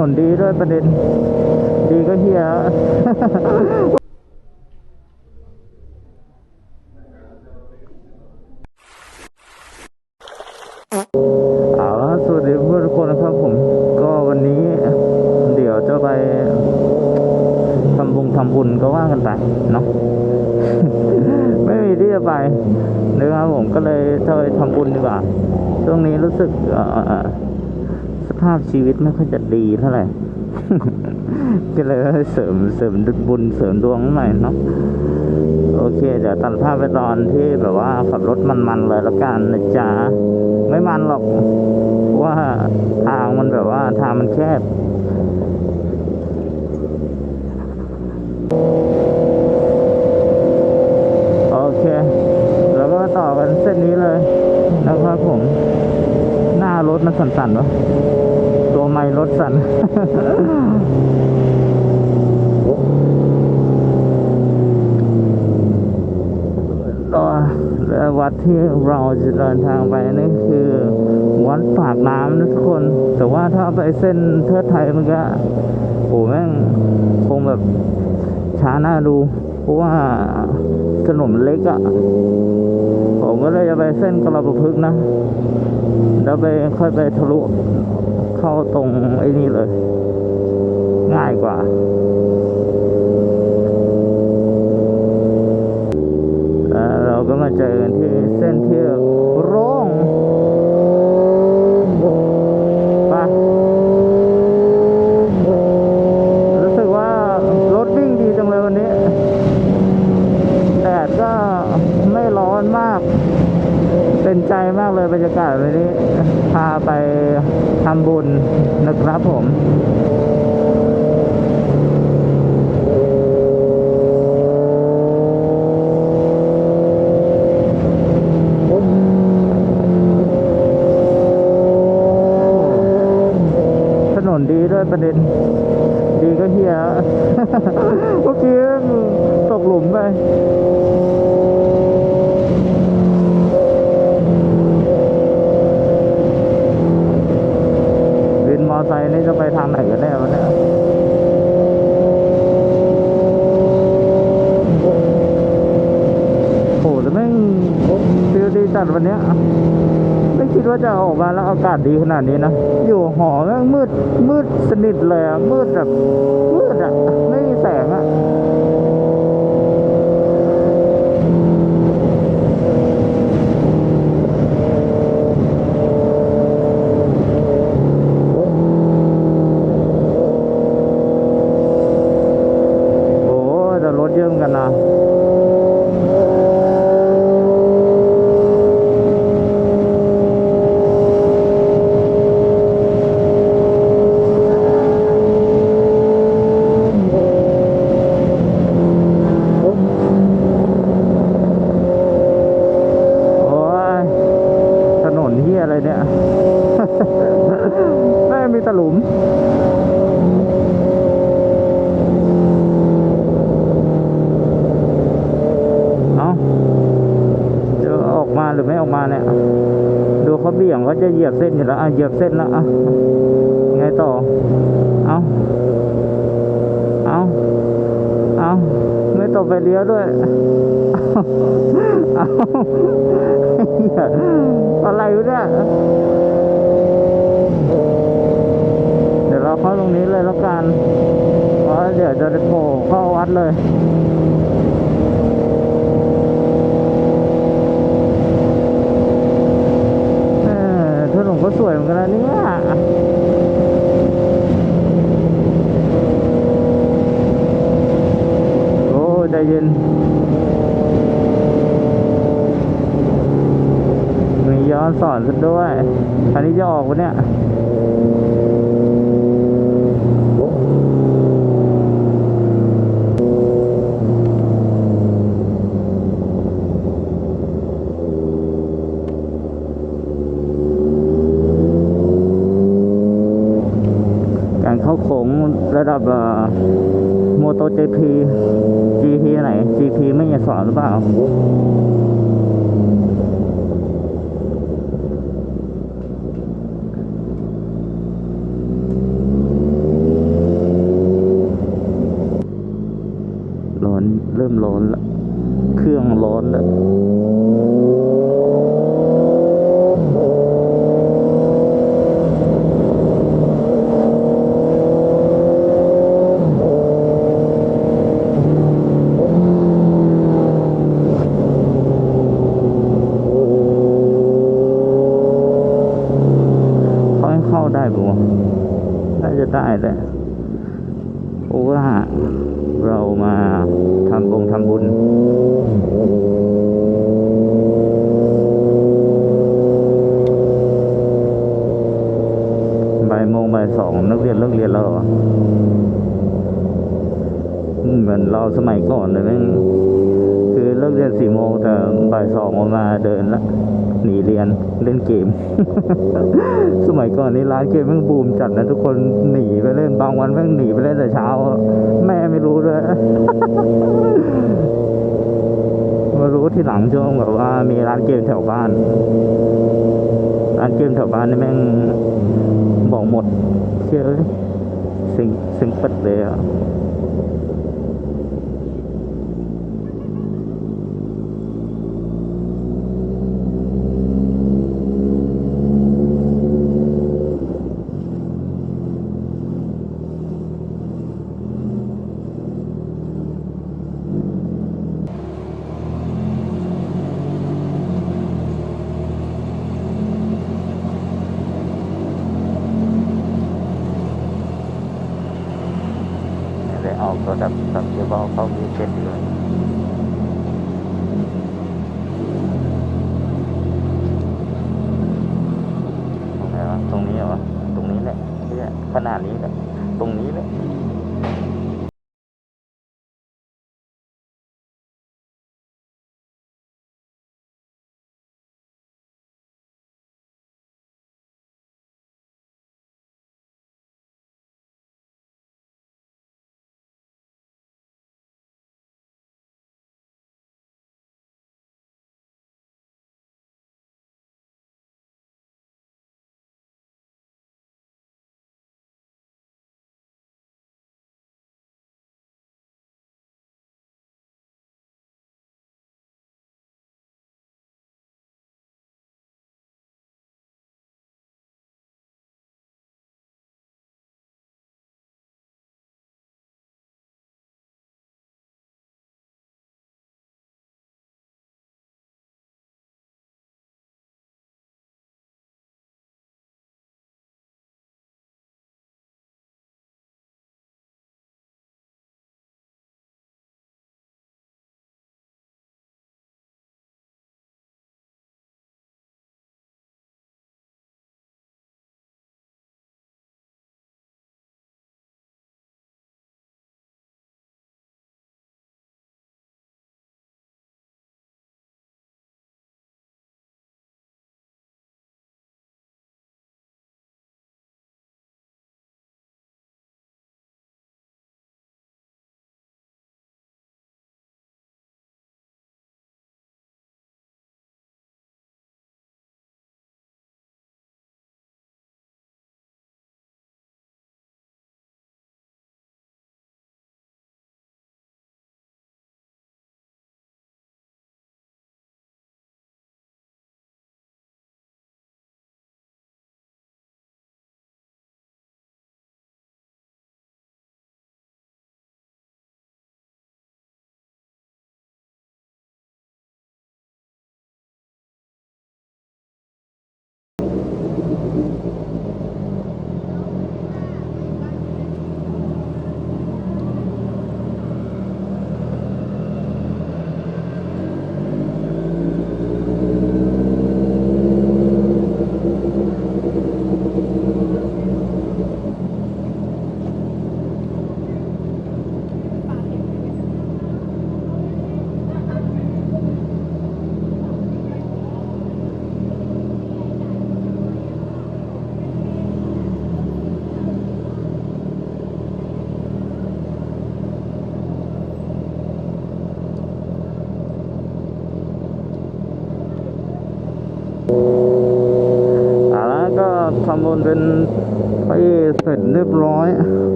นนดีด้วยประเด็น ดีก็เฮียเอาละสวัสดีเพื่อนทุกคนนะครับผม ก็วันนี้เดี๋ยวจะไปทำบุญทำบุญก็ว่ากันไปเนาะไม่มีที่จะไปนะครับผมก็เลยจะไปทำบุญดีกว่า ช่วงนี้รู้สึกอ่อส ภาพชีวิตไม่ค่อยจะดีเท่าไหร่ก็เลยเสริมเสริมบุญเสริมดวงหน่อยเนาะโอเค เดี๋ยวตัดภาพไปตอนที่แบบว่าขับรถมันๆเลยแล้วกันนะจ๊ะไม่มันหรอกเพราะว่าทางมันแบบว่าทางมันแคบโอเค แล้วก็ต่อกันเส้นนี้เลยนะครับผม หน้ารถมันสั่นๆวะตัวไม้รถสั่น ก็และวั ดที่เราจะเดินทางไปนี่คือ วัดปากน้ำนะทุกคน แต่ว่าถ้าไปเส้นเทิดไทยมันก็โอ้แม่งคงแบบช้าหน้าดู เพราะว่าถนนเล็กอะ่ะ ผมก็เลยจะไปเส้นกระประพฤกนะ แล้วไปค่อยไปทะลุเข้าตรงไอ้นี่เลย ง่ายกว่า แล้วเราก็มาเจอกันที่เส้นที่โร่งไปรู้สึกว่ารถวิ่งดีจังเลยวันนี้ แดดก็ไม่ร้อนมาก เป็นใจมากเล ยบรรยากาศวันนี้พาไปทำบุญนะครับผมถนนดีด้วยประเด็น ดีก็เฮีย เมื่อกี้ตกหลุมไป วินมอไซค์นี่จะไปทางไหนกันแน่วะเนี่ย โหแต่แม่งฟิลดีจัดวันเนี้ย ไม่คิดว่าจะออกมาศดีขนาดนี้นะ อยู่หอแม่งมืดมืดสนิทเลยอะมืดแบบมืดอะไม่มีแสงอะโอ้แต่รถเยอะเหมือนกันนะ โอ้ยถนนที่อะไรเนี่ย ไม่งมีแตะห ลุมเอาจะออกมาหรือไม่ออกมาเนี่ย ดูเขาเบี่ยงเขาจะเหยียบเส้นอยู่แล้วอะเหยียบเส้นแล้วอะไงต่อ เอาเอาเอาไม่ตกไปเลี้ยวด้วยเอาเหี้ยอะไรวะเนี่ย เดี๋ยวเราเข้าตรงนี้เลยแล้วกันเพราะเดี๋ยวจะโผล่ เลย เออถนนก็สวยเหมือนกันนะเนี่ยโอ้ใจเย็นมีย้อนสอนซะด้วยคันนี้จะออกวะเนี่ย ระดับโมโตเจพีจีพีไหนจีพีไม่มีสอนหรือเปล่าร้อนเริ่มร้อนละเครื่องร้อนละ ได้ปะวะน่าจะได้แหละเพราะว่าเรามาทำบงทำบุญบ่ายโมงบ่ายสองนักเรียนเลิกเรียนแล้วเหรอเหมือนเราสมัยก่อนเลยแม่ง เลิกเรียนสี่โมงแต่บ่ายสองออกมาเดินละหนีเรียนเล่นเกม สมัยก่อนนี่ร้านเกมแม่งบูมจัดนะทุกคนหนีไปเล่นบางวันแม่งหนีไปเล่นแต่เช้า แม่ไม่รู้เลยมารู้ที่หลังช่วงแบบว่ามีร้านเกมแถวบ้าน ร้านเกมแถวบ้านนี่แม่งบอกหมดเชื่อเลยสิงสิงปัดเลยอะ ได้เอาตัวดับดับเชื้อเบาเข้ามีเช่นเดียตรงไหนวะตรงนี้เหรอ ตรงนี้แหละเนี่ยขนาดนี้แหละ ตรงนี้แหละ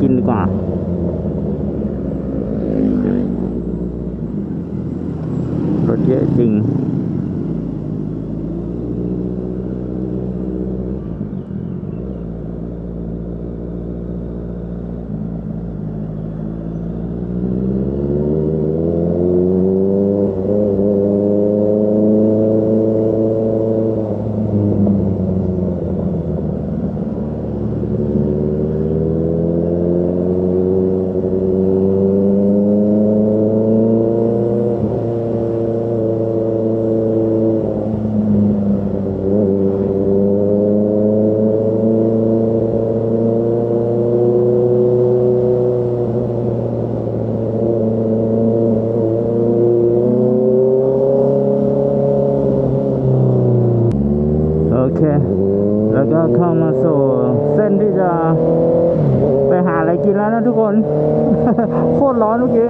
กินดีกว่า รถเยอะจริง เมื่อกี้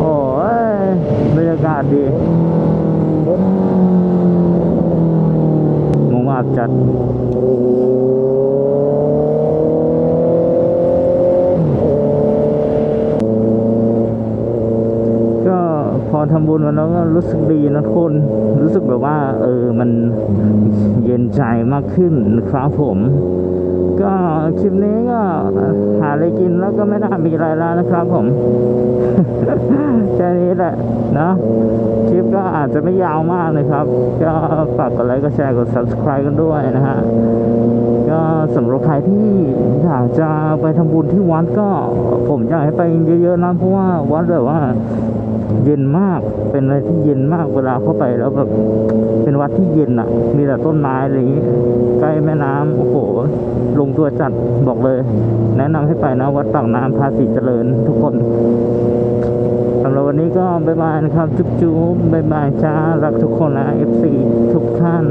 โอ้ยบรรยากาศดีมุงอาบจัด ก็พอ ทำบุญมันแล้วก็รู้สึกดีนะทุกคนรู้สึกแบบว่า เออมันเย็นใจมากขึ้นนะครับผม ก็คลิปนี้ก็หาอะไรกินแล้วก็ไม่น่ามีอะไรแล้วนะครับผมแค่นี้แหละนะคลิปก็อาจจะไม่ยาวมากนะครับ ก็ฝากกดไลค์กดแชร์กด subscribe กันด้วยนะฮะก็สำหรับใครที่อยากจะไปทำบุญที่วัดก็ผมอยากให้ไปเยอะๆนะเพราะว่าวัดแบบว่าเย็นมากเป็นอะไรที่เย็นมากเวลาเข้าไปแล้วแบบเป็นวัดที่เย็นอะ มีแต่ต้นไม้อะไรอย่างงี้ใกล้แม่น้ำโอ้โหลงตัวจัดบอกเลย แนะนำให้ไปนะวัดปากน้ำภาษีเจริญทุกคนสำหรับวันนี้ก็บายบายนะครับ จุ๊บจุ๊บบายบายจ้ารักทุกคนนะ FC ทุกท่าน